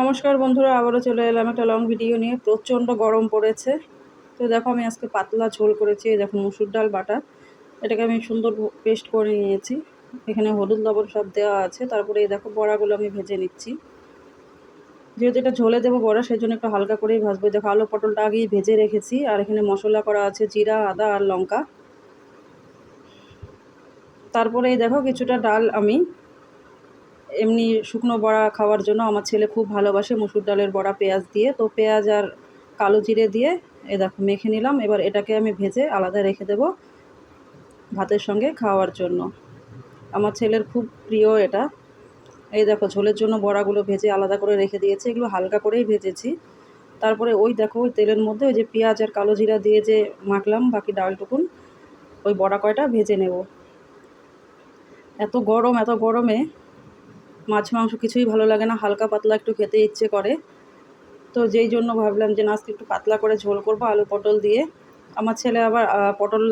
নমস্কার বন্ধুরা, আবারও চলে এলাম একটা লং ভিডিও নিয়ে। প্রচণ্ড গরম পড়েছে। তো দেখো, আমি আজকে পাতলা ঝোল করেছি দেখো মুসুর ডাল বাটা। এটাকে আমি সুন্দর পেস্ট করে নিয়েছি। এখানে হলুদ লবণ সব দেওয়া আছে। তারপরে এই দেখো, বড়াগুলো আমি ভেজে নিচ্ছি। যেহেতু এটা ঝোলে দেবো বড়া, সেই জন্য একটু হালকা করেই ভাজবো। দেখো, আলু পটলটা আগেই ভেজে রেখেছি। আর এখানে মশলা করা আছে, জিরা, আদা আর লঙ্কা। তারপরে এই দেখো, কিছুটা ডাল আমি এমনি শুকনো বড়া খাওয়ার জন্য আমার ছেলে খুব ভালোবাসে মুসুর ডালের বড়া, পেঁয়াজ দিয়ে। তো পেঁয়াজ আর কালো জিরে দিয়ে এ দেখো মেখে নিলাম। এবার এটাকে আমি ভেজে আলাদা রেখে দেব ভাতের সঙ্গে খাওয়ার জন্য। আমার ছেলের খুব প্রিয় এটা। এই দেখো ঝোলের জন্য বড়াগুলো ভেজে আলাদা করে রেখে দিয়েছি। এগুলো হালকা করেই ভেজেছি। তারপরে ওই দেখো ওই তেলের মধ্যে ওই যে পেঁয়াজ আর কালো জিরা দিয়ে যে মাখলাম বাকি ডালটুকুন, ওই বড়া কয়টা ভেজে নেব। এত গরম, এত গরমে মাছ, মাংস কিছুই ভালো লাগে না, হালকা পাতলা একটু খেতে ইচ্ছে করে। তো যেই জন্য ভাবলাম যে, না, আজকে একটু পাতলা করে ঝোল করব আলু পটল দিয়ে। আমার ছেলে আবার পটল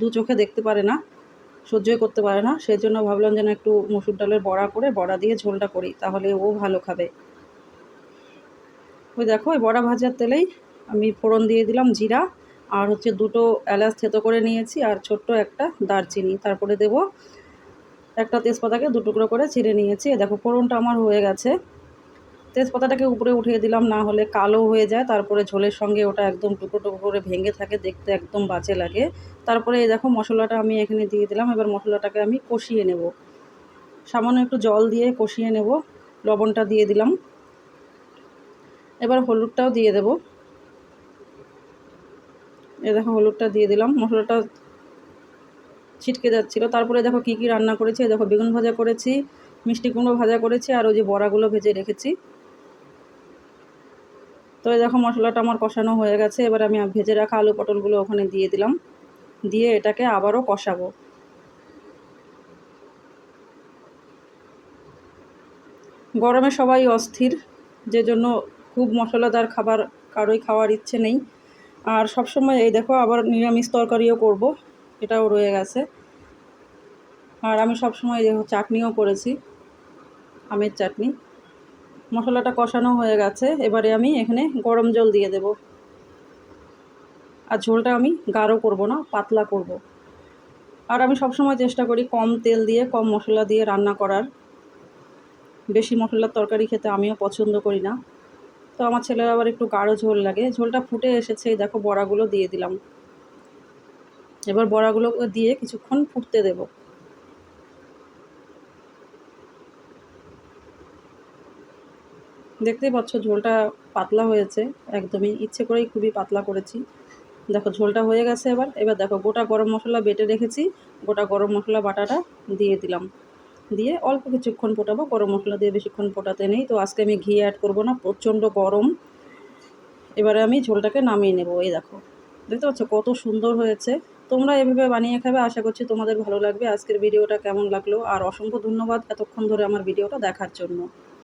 দু চোখে দেখতে পারে না, সহ্যই করতে পারে না। সেই জন্য ভাবলাম যেন একটু মুসুর ডালের বড়া করে, বড়া দিয়ে ঝোলটা করি, তাহলে ও ভালো খাবে। ওই দেখো, ওই বড়া ভাজার তেলেই আমি ফোড়ন দিয়ে দিলাম জিরা, আর হচ্ছে দুটো এলাচ থেতো করে নিয়েছি, আর ছোট্ট একটা দারচিনি। তারপরে দেবো একটা তেজপাতাকে দু টুকরো করে ছিঁড়ে নিয়েছি। দেখো, ফোড়নটা আমার হয়ে গেছে। তেজপাতাটাকে উপরে উঠিয়ে দিলাম, না হলে কালো হয়ে যায়। তারপরে ঝোলের সঙ্গে ওটা একদম টুকরো টুকরো করে ভেঙে থাকে, দেখতে একদম বাজে লাগে। তারপরে এই দেখো, মশলাটা আমি এখানে দিয়ে দিলাম। এবার মশলাটাকে আমি কষিয়ে নেব। সামান্য একটু জল দিয়ে কষিয়ে নেব। লবণটা দিয়ে দিলাম। এবার হলুদটাও দিয়ে দেব। এ দেখো, হলুদটা দিয়ে দিলাম। মশলাটা ছিটকে যাচ্ছিল। তারপরে দেখো কী কী রান্না করেছি দেখো বেগুন ভাজা করেছি, মিষ্টি কুমড়ো ভাজা করেছি, আর ওই যে বড়াগুলো ভেজে রেখেছি। তো দেখো মশলাটা আমার কষানো হয়ে গেছে, এবার আমি ভেজে রাখা আলু পটলগুলো ওখানে দিয়ে দিলাম। দিয়ে এটাকে আবারও কষাবো। গরমে সবাই অস্থির যে জন্য খুব মশলাদার খাবার, কারোই খাওয়ার ইচ্ছে নেই। আর সবসময় এই দেখো আবার নিরামিষ তরকারিও করব। এটাও রয়ে গেছে। আর আমি সবসময় চাটনিও করেছি, আমের চাটনি। মশলাটা কষানো হয়ে গেছে, এবারে আমি এখানে গরম জল দিয়ে দেব। আর ঝোলটা আমি গাঢ় করব না, পাতলা করব। আর আমি সবসময় চেষ্টা করি কম তেল দিয়ে, কম মশলা দিয়ে রান্না করার। বেশি মশলার তরকারি খেতে আমিও পছন্দ করি না। তো আমার ছেলের আবার একটু গাঢ় ঝোল লাগে। ঝোলটা ফুটে এসেছে দেখো বড়াগুলো দিয়ে দিলাম। এবার বড়াগুলো দিয়ে কিছুক্ষণ ফুটতে দেব। দেখতেই পাচ্ছ ঝোলটা পাতলা হয়েছে, একদমই ইচ্ছে করেই খুবই পাতলা করেছি। দেখো ঝোলটা হয়ে গেছে এবার এবার দেখো গোটা গরম মশলা বেটে রেখেছি, গোটা গরম মশলা বাটাটা দিয়ে দিলাম। দিয়ে অল্প কিছুক্ষণ ফোটাবো, গরম মশলা দিয়ে বেশিক্ষণ ফোটাতে নেই, তো আজকে আমি ঘি অ্যাড করব না, প্রচণ্ড গরম। এবারে আমি ঝোলটাকে নামিয়ে নেব, এই দেখো। দেখতে পাচ্ছ কত সুন্দর হয়েছে। তোমরা এভাবে বানিয়ে খাবে, আশা করছি তোমাদের ভালো লাগবে। আজকের ভিডিওটা কেমন লাগল? আর অসংখ্য ধন্যবাদ এতক্ষণ ধরে আমার ভিডিওটা দেখার জন্য।